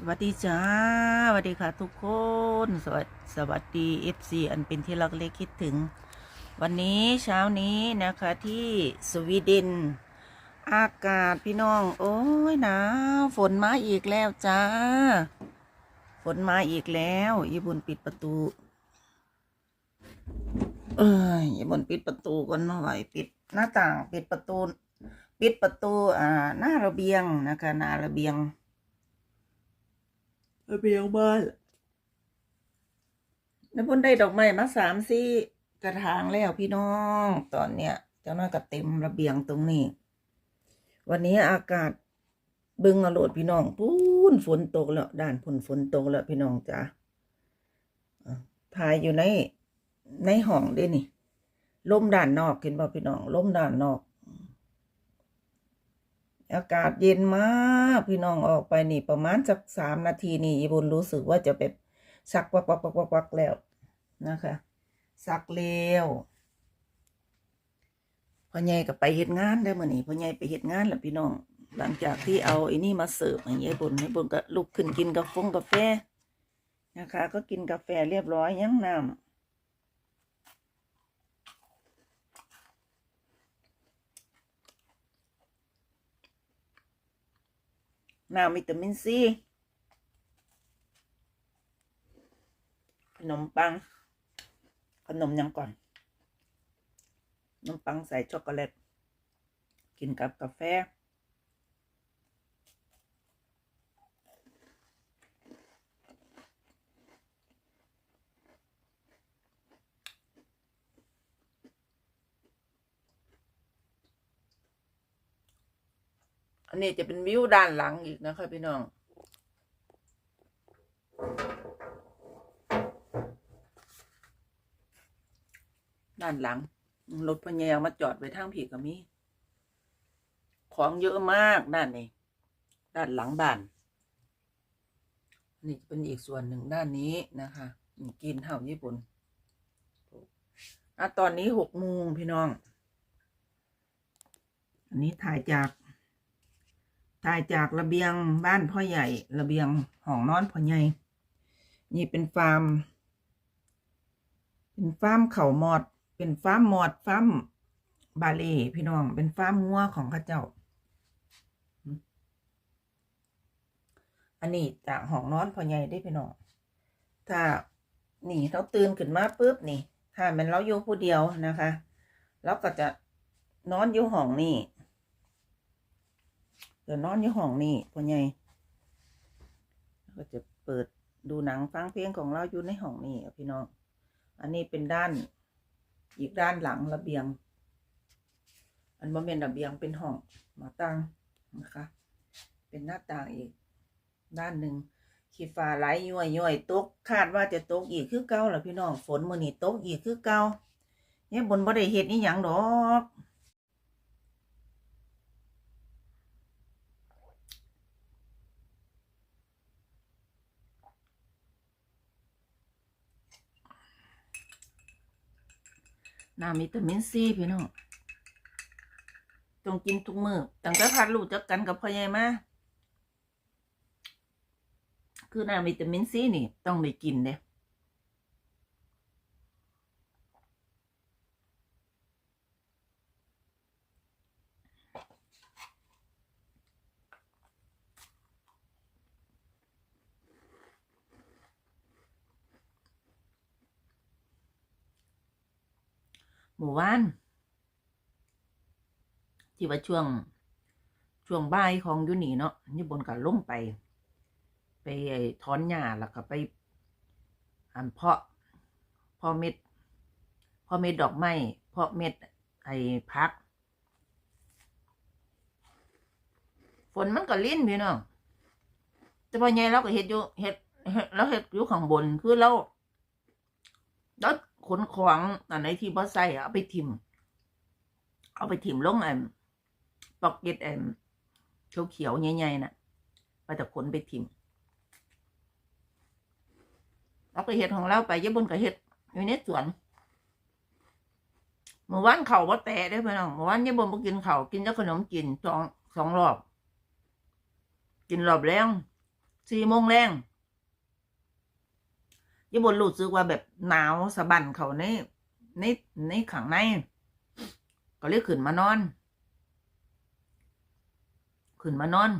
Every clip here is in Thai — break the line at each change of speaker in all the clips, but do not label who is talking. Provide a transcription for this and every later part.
สวัสดีจ้าสวัสดีค่ะทุกคน สวัสสวัสดีเอฟซีอันเป็นที่รักเล็กคิดถึง วันนี้เช้านี้นะคะที่สวีเดน อากาศพี่น้อง โอ้ยหนาวฝนมาอีกแล้วจ้า ฝนมาอีกแล้วอีบุญปิดประตู เอ้ยอีบุญปิดประตูก่อนมาไหวปิดหน้าต่าง ปิดประตู ปิดประตูอ่าหน้าระเบียงนะคะหน้าระเบียง ระเบียงบ้านแล้วเพ่นได้ดอกไม้มาสามสี่กระถางแล้วพี่น้องตอนเนี้ยเจ้าน้อยก็เต็มระเบียงตรงนี้ วันนี้อากาศเบึงอโลดพี่น้องพูนฝนตกแล้วด้านพุ่นฝนตกแล้วพี่น้องจ้ะถ่ายอยู่ในในห้องด้นี่ลมด้านนอกเห็นบ่พี่น้องลมด้านนอก อากาศเย็นมากพี่น้องออกไปนี่ประมาณสักสามนาทีนี่อีบุญรู้สึกว่าจะแบบสักวักวักวักวักวักแล้วนะคะสักเร็วพ่อใหญ่ก็ไปเฮ็ดงานได้อมื้อนี้พ่อใหญ่ไปเฮ็ดงานแล้วพี่น้อง หลังจากที่เอาไอ้นี่มาเสิร์ฟให้ยายบุญให้บุญก็ลุกขึ้นกินกาแฟกาแฟนะคะ ก็กินกาแฟเรียบร้อยยังน้ำ น้ำวิตามินซีขนมปัง ขนมยังก่อน ขนมปังใส่ช็อกโกแลต กินกับกาแฟ อันนี้จะเป็นวิวด้านหลังอีกนะคะพี่น้องด้านหลังรถพญามาจอดไว้ทางผีก็มี ของเยอะมากด้านนี้ด้านหลังบ้าน นี่เป็นอีกส่วนหนึ่งด้านนี้นะคะกินเท่าญี่ปุ่นอะตอนนี้หกโมงพี่น้อง อันนี้ถ่ายจาก ถ่ายจากระเบียงบ้านพ่อใหญ่ ระเบียงห้องนอนพ่อใหญ่ นี่เป็นฟาร์ม เป็นฟาร์มเข่าหมอด เป็นฟาร์มหมอดฟาร์มบาเล่พี่น้อง เป็นฟาร์มงัวของข้าเจ้า อันนี้จากห้องนอนพ่อใหญ่ได้พี่น้อง ถ้านี่เราตื่นขึ้นมาปุ๊บนี่ ถ้ามันเราอยู่ผู้เดียวนะคะ เราก็จะนอนอยู่ห้องนี่ เดี๋ยวนอนอยู่ห้องนี่พ่อใหญ่ก็จะเปิดดูหนังฟังเพลงของเราอยู่ในห้องนี่พี่น้อง อันนี้เป็นด้านอีกด้านหลังระเบียง อันบ่เป็นระเบียงเป็นห้องมาตั้งนะคะ เป็นหน้าต่างอีก ด้านหนึ่งขีฟ้าไหลย่อยย่อยตกคาดว่าจะตกอีกคือเก่าล่ะพี่น้องฝนมื้อนี้ตกอีกคือเก่าเนี่ยบนบ่ได้เฮ็ดอีหยังดอก น้ำวิตามินซีพี่น้องต้องกินทุกมือตั้งแต่พัดลูกจักกันกับพ่อใหญ่มาคือน้ำวิตามินซีนี่ ต้องได้กินเด้ หมู่บ้าน ที่ว่าช่วง ช่วงบ่ายของยูนี่เนาะนี่บนกันลงไป ไปไอ้ถอนหญ้าแล้วก็ไปอันเพาะเพาะเม็ดเพาะเม็ดดอกไม้เพาะเม็ดไอ้พัก ฝนมันก็ลิ้นพี่น้องแต่พอไงเราก็เห็ดอยู่เห็ดเฮ็ดแล้วเห็ดอยู่ข้างบนคือเราแล้ว ขนของอันไหนที่บ่ใส่เอาไปทิม เอาไปทิมลงอันปอกเก็ตอันเขียวๆใหญ่ๆน่ะไปแต่ขนไปทิมเราก็เห็ดของเราไปญี่ปุ่นก็เห็ดอยู่ในสวนเมื่อวานเขาว่าแต่ได้อพี่น้องเมื่อวานญี่ปุ่นบ่กินเขากินแต่ขนมกินสองสองรอบ กินรอบแรงสี่โมงแรง ยี่บนรู้สึกว่าแบบหนาวสะบันเขาในในในขังใน ก็เลยขึ้นมานอน ขึ้นมานอน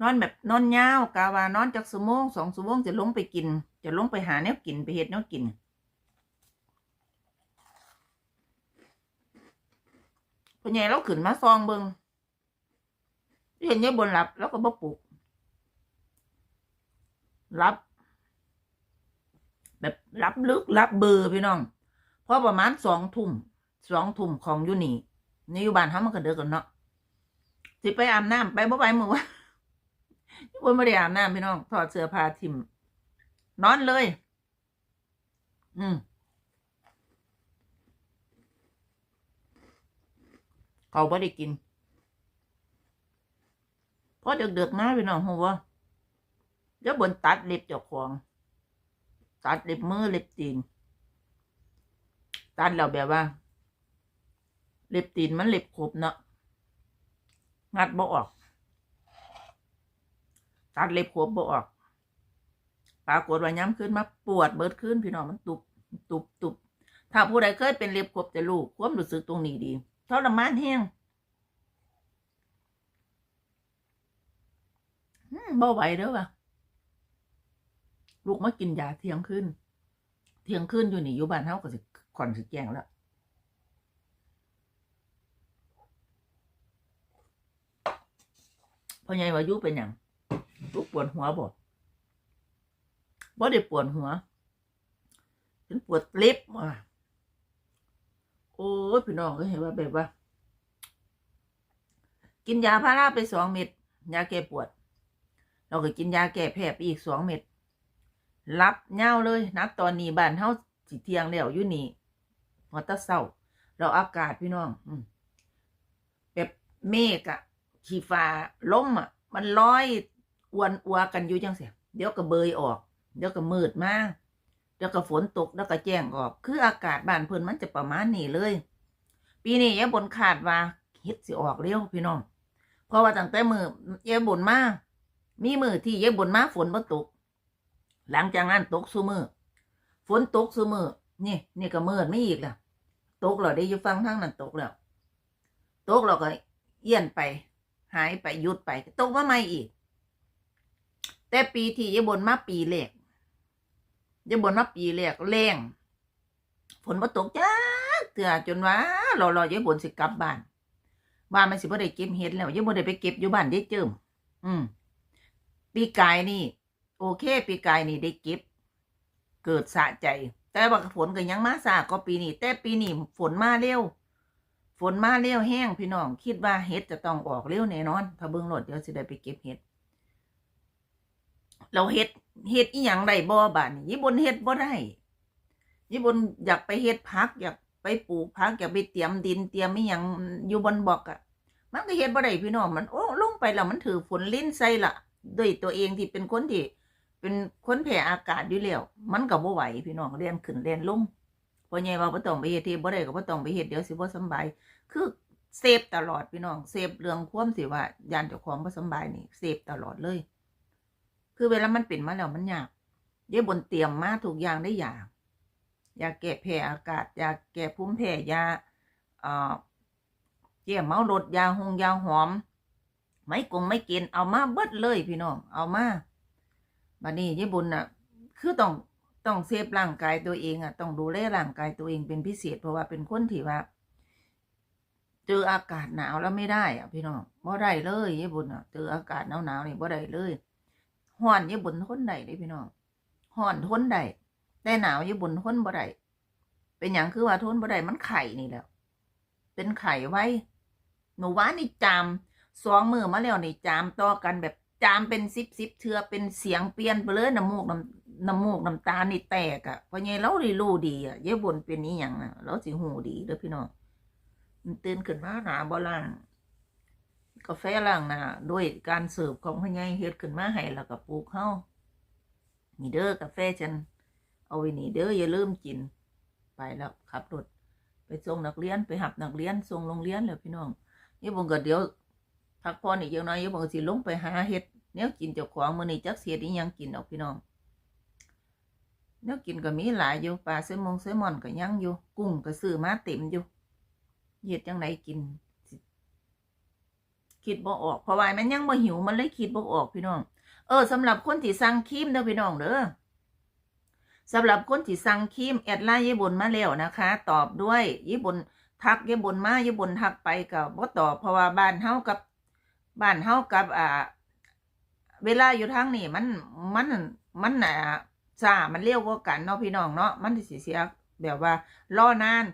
นอนแบบนอนยาวกาวานอนจากสมงสองสมงจะลงไปกิน จะลงไปหาแนวกินไปเฮ็ดแนวกินพอใหญ่เราขึ้นมาซองเบิงเห็นยายบนหลับแล้วก็บ่ปลุกรับ แบบรับลึกรับเบอร์พี่น้องพอประมาณสองทุ่มสองทุ่มของยูนี่ในอยู่บ้านเขามันก็เดือกันเนาะสิไปอาบน้ำไปบ่ไปมือวะยายบนไม่ได้อาบน้ำพี่น้องถอดเสื้อผ้าทิมนอนเลย อืมเขาไม่ได้กินเพราะเดือกๆนะพี่น้องหัวแล้วบนตัดเล็บเจ้าของ ตัดเล็บมือเล็บตีน ตัดแล้วแบบว่า เล็บตีนมันเล็บขบเนาะงัดบ่ออก ตัดเล็บขบบ่ออกปรากฏว่าย้ำขึ้นมาปวดเบิดขึ้นพี่น้องมันตุบตุบตุบถ้าผู้ใดเคยเป็นเล็บขบจะรู้ความรู้สึกตรงนี้ดีทรมานแห้งบ่ไหวเด้อว่ะ ลูกมากินยาเที่ยงคืนเที่ยงคืนอยู่นี่อยู่บ้านเฮาก็สิก่อนสิแจงแล้วพ่อใหญ่วายู่เป็นหยังลูกปวดหัวบ่บ่ได้ปวดหัวฉันปวดเล็บว่ะโอ้ยพี่น้องก็เห็นว่าแบบว่า กินยาพาราไปสองเม็ดยาแก้ปวด เราก็กินยาแก้แพ้ไปอีกสองเม็ด รับเง่าเลย นับตอนนี้บ้านเฮาสิเทียงแล้วอยู่นี่หัวตะเศร้าเราอากาศพี่น้อง อืมแบบเมฆอะขีฟ้าล้มอะมันลอยอวนอัวกันอยู่จังเสียเดี๋ยวก็เบยออก เดี๋ยวก็มืดมากเดี๋ยวก็ฝนตกแล้วก็แจ้งออก คืออากาศบ้านเพิ่นมันจะประมาณนี้เลย ปีนี้ยายบนคาดว่าเฮ็ดสิออกเร็วพี่น้อง เพราะว่าตั้งแต่มือยายบนมามีมือที่ยายบนมาฝนบ่ตก หลังจากนั้นตกซุมือฝนตกซุมือนี่นี่ก็มืดไม่อีกล่ะตกแล้วได้ยู่ฟังทางนั้นตกแล้วตกแล้วก็เอี้ยนไป หายไปหยุดไปตกมาใหม่อีก แต่ปีที่ยบนมาปีแรกยายบนมาปีแรกแรงฝนมาตกจ้าเถื่อจนว่ารอรอยายบนสิกลับบ้านว่ามันสิบ่ได้เก็บเห็ดแล้วยายบนได้ไปเก็บอยู่บ้านได้เจิมอืมปีกายนี่ โอเค ปีกายนี่ได้เก็บ เกิดสะใจ แต่ว่าฝนก็ยังมาสาก็ปีนี้แต่ปีนี้ฝนมาเร็ว ฝนมาเร็วแห้งพี่น้องคิดว่าเห็ดจะต้องออกเร็วแน่นอน ถ้าเบิ่งรถเดี๋ยวสิได้ไปเก็บเห็ดเราเฮ็ดเฮ็ดอีหยังได้บ่บานี้ญี่ปุ่นเฮ็ดบ่ได้ญี่ปุ่นอยากไปเฮ็ดพัก อยากไปปลูกพักอยากไปเตรียมดินเตรียมอีหยังอยู่บนบอกอะมันก็เฮ็ดบ่ได้พี่น้องมันโอ้ลงไปแล้วมันถือฝนลิ้นใส่ละด้วยตัวเองที่เป็นคนที่ เป็นคนแพ้อากาศอยู่แล้วมันก็บ่ไหวพี่น้องเรียนขึ้นเรียนลงพอใหญ่ว่าบ่ต้องไปเฮ็ดที่บ่ได้ก็บ่ต้องไปเฮ็ดเดี๋ยวสิบ่สบาย คือเซฟตลอดพี่น้องเซฟเรื่องความสิว่ายานเจ้าของบ่สบายนี่เซฟตลอดเลย คือเวลามันเป็นมาแล้วมันยากเยบนเตรียมมาทุกอย่างได้ยากยาแก้แพ้อากาศยาแก้ภูมิแพ้ยาเอ่อแก้เมารถยาหงยาหอม ไม่กงไม่กินเอามาเบิดเลยพี่น้องเอามา บัดนี้ยายบุญน่ะ คือต้องต้องเซฟร่างกายตัวเองอะ ต้องดูแลร่างกายตัวเองเป็นพิเศษ เพราะว่าเป็นคนที่ว่า เจออากาศหนาวแล้วไม่ได้อะพี่น้องบ่ได้เลยยายบุญอะเจออากาศหนาวหนาวๆนี่บ่ได้เลยฮ้อนยายบุญทนได้เลยพี่น้องฮ้อนทนได้แต่หนาวยายบุญทนบ่ได้เป็นอย่างคือว่าทนบ่ได้มันไข่นี่แหล้วเป็นไข่ไว้ หนูว่านี่จามสองมือมาแล้วนี่จามต่อกันแบบ จามเป็นซิบซิบเทือเป็นเสียงเปลี่ยนไปเลยน้ำมูกน้ำน้ำมูกน้ำตานี่แตกอะเพราะไงเราได้รู้ดีอะยายบุญเป็นนี้อย่างนะเราสิหูดีเด้อพี่น้องมันตื่นขึ้นมาหนาบ่ล่างกาแฟล่างนาด้วยการเสิร์ฟของพ่อใหญ่เฮ็ดขึ้นมาให้แล้วก็ปลูกเฮานี่เด้อกาแฟฉัน เอาไว้นี่เด้ออย่าลืมกิน ไปแล้วขับรถไปส่งนักเรียนไปหับนักเรียนส่งโรงเรียนแล้วพี่น้องนี่ผมก็เดี๋ยวพักผ่อนอีกอย่างน้อยยี่ผมก็สิลงไปหาเฮ็ด แนวกินเจ้าของมื้อนี้จักเสียดอีหยังกินดอกพี่น้องแนวกินก็มีหลายอยู่ปลาแซลมงแซลมอนก็ยังอยู่ กุ้งก็ซื้อมาเต็มอยู่เฮ็ดจังไดกิน คิดบ่ออกเพราะว่ามันยังบ่หิวมันเลยคิดบ่ออกพี่น้อง เออสำหรับคนที่สั่งครีมเด้อพี่น้องเด้อสำหรับคนที่สั่งครีมแอดไลน์ยายบนมาแล้วนะคะ ตอบด้วยยายบนทักยายบนมายายบนทักไปก็บ่ตอบเพราะว่าบ้านเฮากับบ้านเฮากับอ่า เวลาอยู่ทางนี่มันมันมันอ่าซ่ามันเร็วกว่ากันเนาะพี่น้องเนาะมันสิเสียแบบว่ารอนาน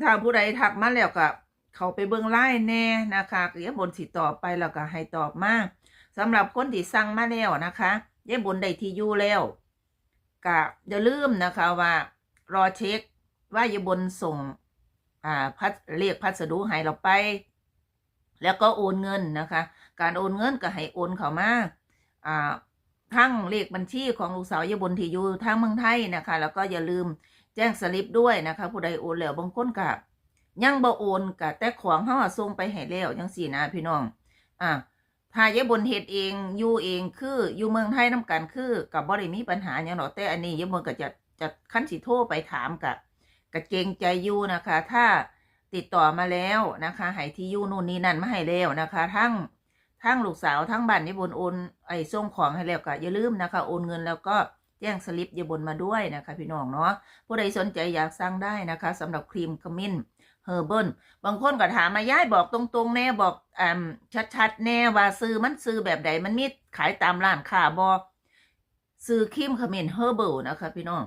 ถ้าผู้ใดทักมาแล้วก็เขาไปเบิ่งไลน์แน่นะคะยายบนสิตอบไปแล้วก็ให้ตอบมาสำหรับคนที่สั่งมาแล้วนะคะยายบุญได้ที่อยู่แล้วก็อย่าลืมนะคะว่า รอเช็คว่ายายบุญส่งอ่าพัสเรียกพัสดุให้เราไป แล้วก็โอนเงินนะคะ การโอนเงินก็ให้โอนเข้ามาอ่าทั้งเลขบัญชีของลูกสาวยายบุญที่อยู่ทางเมืองไทยนะคะ แล้วก็อย่าลืมแจ้งสลิปด้วยนะคะ ผู้ใดโอนแล้วบางคนก็ยังบ่โอนก็แต่ของเฮาส่งไปให้แล้วจังซี่นะพี่น้อง อ่าถ้ายายบนเฮ็ดเองอยู่เองคืออยู่เมืองไทยน้กันคือกับบ่ได้มีปัญหาหยังหรอแต่อันนี้ยายบนก็จะจะขั้นสิโทรไปถามกับกับเกงใจอยู่นะคะ ถ้า ติดต่อมาแล้วนะคะให้ที่ยู่นู่นนี่นั่นมาให้แล้วนะคะ ทั้งทั้งลูกสาวทั้งบ้านยายบนโอนไอ้ส่งของให้แล้วก็อย่าลืมนะคะโอนเงินแล้วก็แจ้งสลิปยายบนมาด้วยนะคะ พี่น้องเนาะผู้ใดสนใจอยากสั่งได้นะคะสำหรับครีมขมิ้นเฮอร์เบิลบางคนก็ถามมาย้ายบอกตรงๆ แน่บอกอ่าชัดๆ แน่ว่าซื้อมันซื้อแบบใดมันมีขายตามร้านค้าบอซื้อครีมขมิ้นเฮอร์เบิลนะคะ พี่น้อง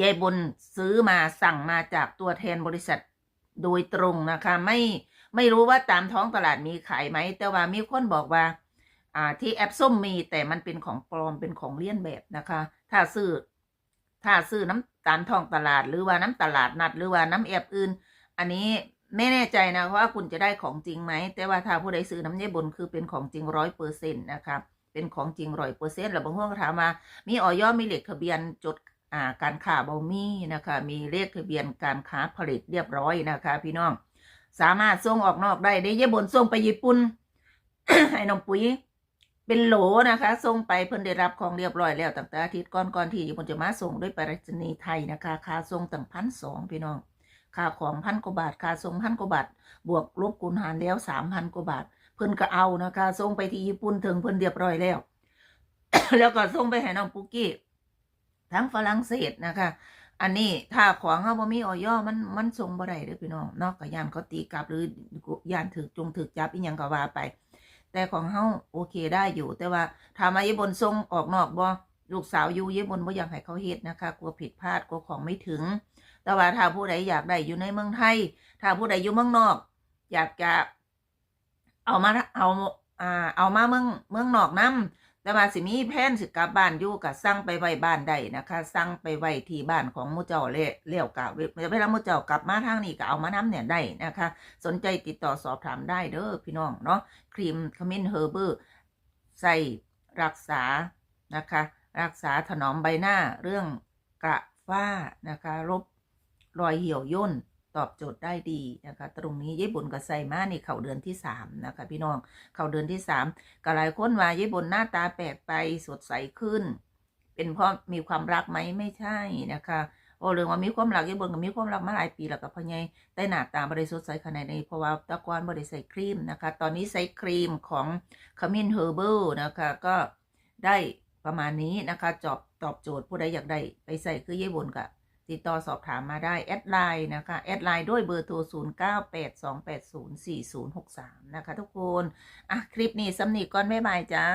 ยายบนซื้อมาสั่งมาจากตัวแทนบริษัท โดยตรงนะคะ ไม่ไม่รู้ว่าตามท้องตลาดมีขายไหม แต่ว่ามีคนบอกว่า อ่าที่แอปส้มมีแต่มันเป็นของปลอมเป็นของเลียนแบบนะคะ ถ้าซื้อถ้าซื้อน้ำตามท้องตลาดหรือว่าน้ำตลาดนัดหรือว่าน้ำแอบอื่น อันนี้ไม่แน่ใจนะว่าคุณจะได้ของจริงไหม แต่ว่าถ้าผู้ใดซื้อน้ำเย่บนคือเป็นของจริงร้อยเปอร์เซ็นต์นะคะเป็นของจริงร้อยเปอร์เซ็นต์แล้วบางคนก็ถามมามีออยอมีเลขทะเบียนจด การค้าบอมีนะคะ มีเลขทะเบียนการค้าผลิตเรียบร้อยนะคะ พี่น้อง สามารถส่งออกนอกได้ได้เย่บนส่งไปญี่ปุ่นให้น้องปุ๋ยเป็นโหลนะคะส่งไปเพิ่นได้รับของเรียบร้อยแล้วตั้งแต่อาทิตย์ก่อนก่อนที่ญี่ปุ่นจะมาส่งด้วยไปรษณีย์ไทยนะคะค่าส่งตั้งพันสองพี่น้องค่าของพันกว่าบาทค่าส่งพันกว่าบาทบวกลบคูณหารแล้วสามพันกว่าบาท เพิ่นก็เอานะคะส่งไปที่ญี่ปุ่นถึงเพิ่นเรียบร้อยแล้ว แล้วก็ส่งไปให้น้องปุกกี้ ทั้งฝรั่งเศสนะคะ อันนี้ถ้าของเขาบ่มีออยมันมันส่งบ่ได้เด้อพี่น้องนอกกับยานเขาตีกลับหรือยานถึกจงถึกจับอีหยังก็ว่าไป แต่ของเฮาโอเคได้อยู่ แต่ว่าถามมาญี่ปุ่นส่งออกนอกบ่ลูกสาวอยู่ญี่ปุ่นบ่อยากให้เขาเฮ็ดนะคะกลัวผิดพลาดกลัวของไม่ถึง แต่ว่าถ้าผู้ใดอยากได้อยู่ในเมืองไทย ถ้าผู้ใดอยู่เมืองนอก อยากจะเอามาเอาอ่าเอามาเมืองเมืองนอกนํ แต่ว่าสิมีแผนสิกลับบ้านอยู่ก็สั่งไปไว้บ้านได้นะคะสั่งไปไว้ที่บ้านของมูเจ้าเล่เลี้ยวกะเวลามูเจ้ากลับมาทางนี้ก็เอามานํเนี่ยได้นะคะ สนใจติดต่อสอบถามได้เด้อพี่น้องเนาะครีมขมิ้นเฮอร์เบอร์ใส่รักษานะคะ รักษาถนอมใบหน้าเรื่องกระฝ้านะคะลบรอยเหี่ยวย่น ตอบโจทย์ได้ดีนะคะ ตรงนี้ญี่ปุ่นก็ใส่มาในเข้าเดือนที่สามนะคะ พี่น้องเข้าเดือนที่สามก็หลายคนว่าญี่ปุ่นหน้าตาแปลกไปสดใสขึ้น เป็นเพราะมีความรักไหมไม่ใช่นะคะโอ้เรื่องว่ามีความรักญี่ปุ่นก็มีความรักมาหลายปีแล้วกับพ่อใหญ่แต่หน้าตาบริสุทธิ์ใสขนาดนี้เพราะว่าตะกอนบริใส่ครีมนะคะ ตอนนี้ใส่ครีมของขมิ้นเฮอร์เบิลนะคะก็ได้ประมาณนี้นะคะจอบตอบโจทย์ผู้ใดอยากได้ไปใส่คือญี่ปุ่นก็ ติดต่อสอบถามมาได้ แอดไลน์นะคะ แอดไลน์ด้วยเบอร์โทร 0 9 8 2 8 0 4 0 6 3 นะคะทุกคน อะ คลิปนี้สำนีก่อน บ๊ายบายจ้า